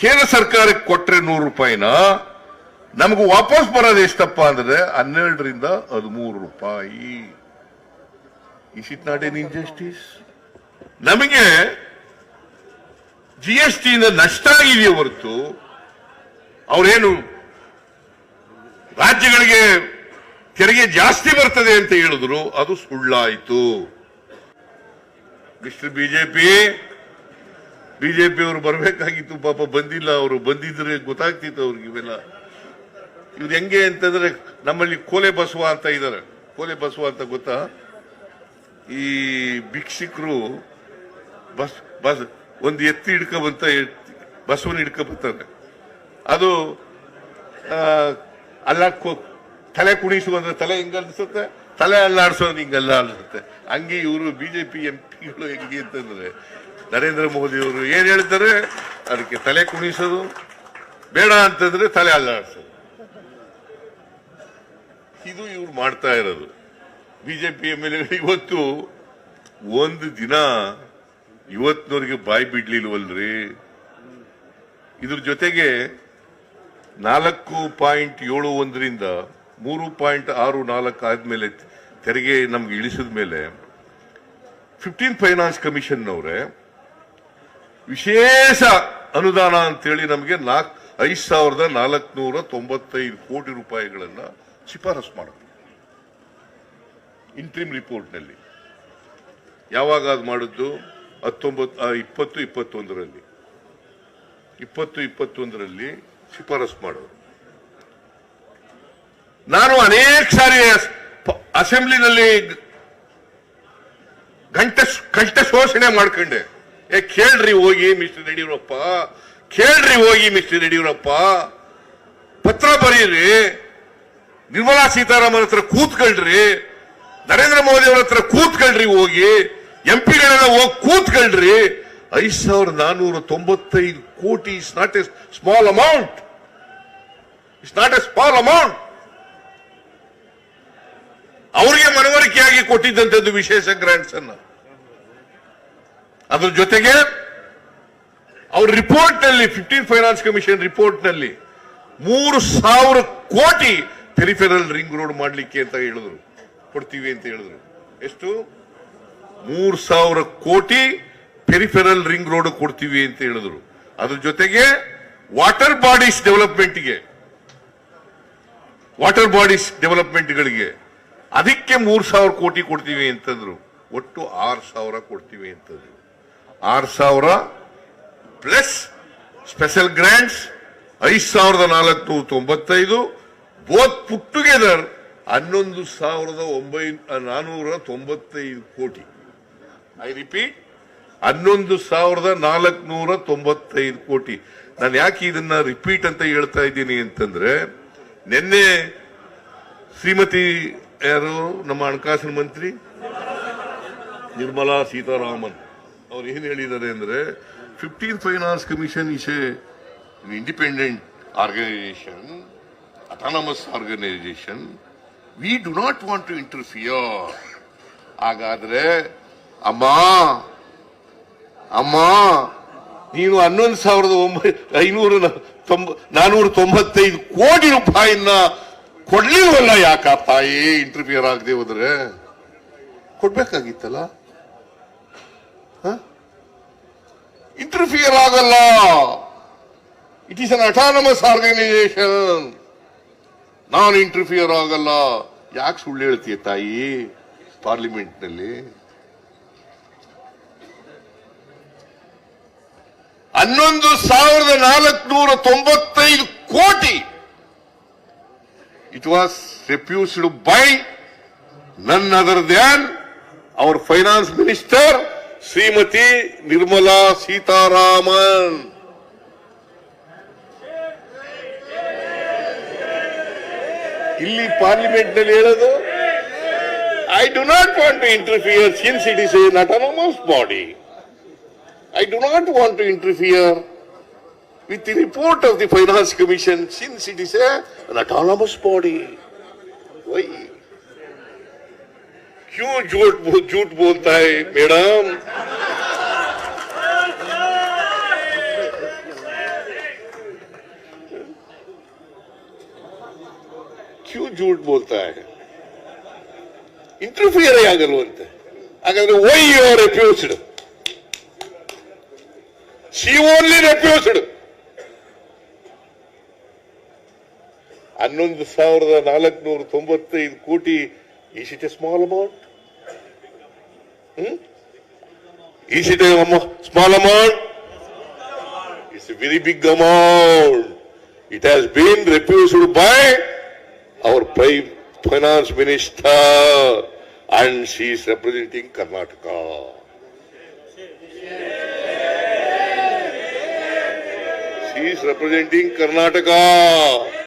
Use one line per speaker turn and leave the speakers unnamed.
ಕೇಂದ್ರ ಸರ್ಕಾರಕ್ಕೆ ಕೊಟ್ರೆ ನೂರು ರೂಪಾಯಿನ? ನಮಗೂ ವಾಪಸ್ ಬರೋದು ಎಷ್ಟಪ್ಪ ಅಂದ್ರೆ ಹನ್ನೆರಡರಿಂದ ಹದಿಮೂರು ರೂಪಾಯಿ. Is it not an injustice ನಮಗೆ ಜಿ ಎಸ್ ಟಿಯಿಂದ ನಷ್ಟ ಆಗಿದೆಯೇ ಹೊರತು ಅವರೇನು ರಾಜ್ಯಗಳಿಗೆ ತೆರಿಗೆ ಜಾಸ್ತಿ ಬರ್ತದೆ ಅಂತ ಹೇಳಿದ್ರು, ಅದು ಸುಳ್ಳಾಯಿತು. ಮಿಸ್ಟರ್ ಬಿಜೆಪಿ ಬಿಜೆಪಿ ಅವರು ಬರಬೇಕಾಗಿತ್ತು, ಪಾಪ ಬಂದಿಲ್ಲ, ಅವರು ಬಂದಿದ್ರೆ ಗೊತ್ತಾಗ್ತಿತ್ತು ಅವ್ರಿಗೆ ಇವೆಲ್ಲ. ಇವ್ರು ಹೆಂಗೆ ಅಂತಂದ್ರೆ ನಮ್ಮಲ್ಲಿ ಕೋಲೆ ಬಸವ ಅಂತ ಇದ್ದಾರೆ ಕೋಲೆ ಬಸವ ಅಂತ ಗೊತ್ತಾ? ಈ ಭಿಕ್ಷಿಕರು ಬಸ್ ಬಸ್, ಒಂದು ಎತ್ತಿ ಹಿಡ್ಕೊಂಬಂತ ಬಸವನ ಹಿಡ್ಕೊಂಬರ್ತಾರೆ. ಅದು ಅಲ್ಲ ತಲೆ ಕುಣಿಸುವಂದ್ರೆ ತಲೆ ಹೆಂಗ ಅನ್ಸುತ್ತೆ? ತಲೆ ಅಲ್ಲಾಡ್ಸೋದು ಹಿಂಗಲ್ಲ ಅನ್ಸುತ್ತೆ ಹಂಗೆ ಇವರು ಬಿಜೆಪಿ ಎಂ ಪಿಗಳು ಹೆಂಗೆ ಅಂತಂದ್ರೆ ನರೇಂದ್ರ ಮೋದಿ ಅವರು ಏನ್ ಹೇಳ್ತಾರೆ? ಅದಕ್ಕೆ ತಲೆ ಕುಣಿಸೋದು. ಬೇಡ ಅಂತಂದ್ರೆ ತಲೆ ಅಲ್ಲಾಡಿಸೋದು. ಇದು ಇವ್ರು ಮಾಡ್ತಾ ಇರೋದು. ಬಿಜೆಪಿ ಎಂ ಎಲ್ ಇವತ್ತು ಒಂದು ದಿನ ಇವತ್ತಿನವ್ರಿಗೆ ಬಾಯಿ ಬಿಡ್ಲಿಲ್ವಲ್ರಿ? ಇದ್ರ ಜೊತೆಗೆ ನಾಲ್ಕು ಪಾಯಿಂಟ್ ಏಳು ಒಂದರಿಂದ ಮೂರು ಪಾಯಿಂಟ್ ಆರು ನಾಲ್ಕು ಆದ್ಮೇಲೆ ತೆರಿಗೆ ನಮ್ಗೆ ಇಳಿಸಿದ ಮೇಲೆ ಫಿಫ್ಟೀನ್ ಫೈನಾನ್ಸ್ ಕಮಿಷನ್ ಅವರೇ ವಿಶೇಷ ಅನುದಾನ ಅಂತೇಳಿ ನಮಗೆ ನಾಲ್ಕು ಐದು ಸಾವಿರದ ನಾಲ್ಕುನೂರ ತೊಂಬತ್ತೈದು ಕೋಟಿ ರೂಪಾಯಿಗಳನ್ನ ಶಿಫಾರಸು ಮಾಡಿದ್ರು ಇಂಟ್ರಿಮ್ ರಿಪೋರ್ಟ್ನಲ್ಲಿ ಯಾವಾಗ ಅದು ಮಾಡಿದ್ದು? ಹತ್ತೊಂಬತ್ತು ಇಪ್ಪತ್ತು, ಇಪ್ಪತ್ತೊಂದರಲ್ಲಿ. ಇಪ್ಪತ್ತು, ಇಪ್ಪತ್ತೊಂದರಲ್ಲಿ ಶಿಫಾರಸು ಮಾಡೋರು. ನಾನು ಅನೇಕ ಸಾರಿ ಅಸೆಂಬ್ಲಿನಲ್ಲಿ ಗಂಟೆ ಕಂಠ ಶೋಷಣೆ ಮಾಡ್ಕೊಂಡೆ. ಏ, ಕೇಳ್ರಿ ಹೋಗಿ ಮಿಸ್ಟರ್ ಯಡಿಯೂರಪ್ಪ. ಕೇಳ್ರಿ ಹೋಗಿ ಮಿಸ್ಟರ್ ಯಡಿಯೂರಪ್ಪ. ಪತ್ರ ಬರೀರಿ. ನಿರ್ಮಲಾ ಸೀತಾರಾಮನ್ ಹತ್ರ ಕೂತ್ಕೊಳ್ರಿ. ನರೇಂದ್ರ ಮೋದಿ ಅವರ ಹತ್ರ ಕೂತ್ಕೊಳ್ರಿ ಹೋಗಿ. ಎಂ ಪಿಗಳೆಲ್ಲ ಹೋಗಿ ಕೂತ್ಕೊಳ್ರಿ. ಐದ್ ಸಾವಿರದ ನಾನೂರ ತೊಂಬತ್ತೈದು ಕೋಟಿ is not a small amount it's not a small amount ಅವರಿಗೆ ಮನವರಿಕೆಯಾಗಿ ಕೊಟ್ಟಿದ್ದಂಥದ್ದು ವಿಶೇಷ ಗ್ರಾಂಟ್ಸ್ ಅನ್ನ ಅದ್ರ ಜೊತೆಗೆ ಅವ್ರ ರಿಪೋರ್ಟ್ನಲ್ಲಿ ಫಿಫ್ಟೀನ್ ಫೈನಾನ್ಸ್ ಕಮಿಷನ್ ರಿಪೋರ್ಟ್ನಲ್ಲಿ ಮೂರು ಸಾವಿರ ಕೋಟಿ ಪೆರಿಫೆರಲ್ ರಿಂಗ್ ರೋಡ್ ಮಾಡಲಿಕ್ಕೆ ಅಂತ ಹೇಳಿದ್ರು. ಕೊಡ್ತೀವಿ ಅಂತ ಹೇಳಿದ್ರು. ಎಷ್ಟು? ಮೂರು ಸಾವಿರ ಕೋಟಿ ಪೆರಿಫೆರಲ್ ರಿಂಗ್ ರೋಡ್ ಕೊಡ್ತೀವಿ ಅಂತ ಹೇಳಿದ್ರು. ಅದ್ರ ಜೊತೆಗೆ ವಾಟರ್ ಬಾಡೀಸ್ ಡೆವಲಪ್ಮೆಂಟ್ಗೆ, ವಾಟರ್ ಬಾಡೀಸ್ ಡೆವಲಪ್ಮೆಂಟ್ಗಳಿಗೆ ಅದಕ್ಕೆ ಮೂರು ಸಾವಿರ ಕೋಟಿ ಕೊಡ್ತೀವಿ ಅಂತಂದ್ರು. ಒಟ್ಟು ಆರು ಸಾವಿರ ಕೊಡ್ತೀವಿ ಅಂತಂದ್ರು. ಆರು ಸಾವಿರ ಪ್ಲಸ್ ಸ್ಪೆಷಲ್ ಗ್ರಾಂಟ್ಸ್ ಐದು ಸಾವಿರದ ನಾಲ್ಕು ತೊಂಬತ್ತೈದು, ಬೋತ್ ಪುಟ್ ಟುಗೆದರ್ ಹನ್ನೊಂದು ಸಾವಿರದ ಒಂಬೈನೂರ ನಾನ್ನೂರ ತೊಂಬತ್ತೈದು ಕೋಟಿ. ಐ ರಿಪೀಟ್ ಹನ್ನೊಂದು ಸಾವಿರದ ನಾಲ್ಕುನೂರ ತೊಂಬತ್ತೈದು ಕೋಟಿ. ನಾನು ಯಾಕೆ ಇದನ್ನ ರಿಪೀಟ್ ಅಂತ ಹೇಳ್ತಾ ಇದ್ದೀನಿ ಅಂತಂದ್ರೆ, ನಿನ್ನೆ ಶ್ರೀಮತಿ ಯಾರು? ನಮ್ಮ ಹಣಕಾಸಿನ ಮಂತ್ರಿ ನಿರ್ಮಲಾ ಸೀತಾರಾಮನ್. ಅವ್ರು ಏನು ಹೇಳಿದ್ದಾರೆ ಅಂದ್ರೆ fifteen finance commission is a independent organisation autonomous organisation we do not want to interfere ಹಾಗಾದ್ರೆ, ಅಮ್ಮ ಅಮ್ಮ, ನೀನು ಹನ್ನೊಂದು ಸಾವಿರದ ಒಂಬೈ, ಐನೂರ ತೊಂಬ, ನಾನೂರ ತೊಂಬತ್ತೈದು ಕೋಟಿ ರೂಪಾಯಿನ ಕೊಡ್ಲಿಲ್ವಲ್ಲ ಯಾಕಪ್ಪ ಏ ಇಂಟರ್ಫಿಯರ್ ಆಗದೆ ಹೋದ್ರೆ? ಕೊಡ್ಬೇಕಾಗಿತ್ತಲ್ಲ? ಇಂಟರ್ಫಿಯರ್ ಆಗಲ್ಲ. It is an autonomous organisation ನಾನು ಇಂಟರ್ಫಿಯರ್ ಆಗಲ್ಲ. ಯಾಕೆ ಸುಳ್ಳು ಹೇಳ್ತೀಯ ತಾಯಿ? ಪಾರ್ಲಿಮೆಂಟ್ನಲ್ಲಿ ಹನ್ನೊಂದು ಸಾವಿರದ ನಾಲ್ಕುನೂರ ತೊಂಬತ್ತೈದು ಕೋಟಿ. It was refused by none other than our finance minister Shrimati Nirmala Sitharaman ಇಲ್ಲಿ ಪಾರ್ಲಿಮೆಂಟ್ ನಲ್ಲಿ ಹೇಳೋದು I do not want to interfere since it is an autonomous body I do not want to interfere with the report of the Finance Commission since it is a, an autonomous body. Why? क्यों झूठ बो- झूठ बोलता है madam ಕ್ಯೂ ಜೂಟ್ ಬೋಲ್ತಾ interfere ಆಗಲ್ವಂತೆ. ಹಾಗಾದ್ರೆ why you are refused she only refused ಹನ್ನೊಂದು ಸಾವಿರದ ನಾಲ್ಕುನೂರ ತೊಂಬತ್ತೈದು ಕೋಟಿ is it a small amount is it a small amount it's a very big amount it has been refused by our prime finance minister and she is representing Karnataka. She is representing Karnataka.